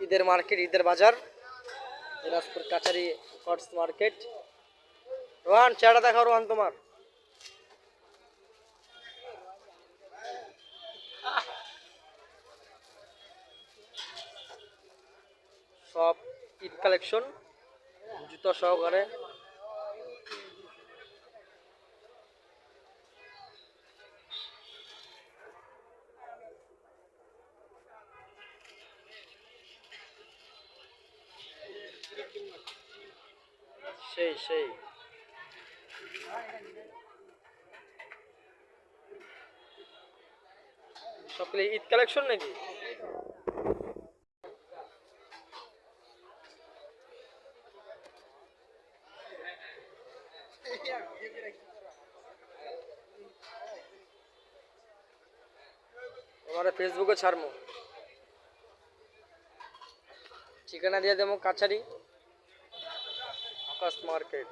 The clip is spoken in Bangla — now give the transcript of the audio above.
ঈদের মার্কেট, ঈদের বাজার, দিনাজপুর কাছারি কটস মার্কেট। রোহান, চেহারা দেখাও রোহান তোমার। সব ঈদ কালেকশন, জুতো সহকারে। সেই সেই। সবগুলো ঈদ কালেকশন নাকি? ফেসবুকে ছাড়মো ঠিকানা দিয়ে দেবো কাছারি। আকাশ মার্কেট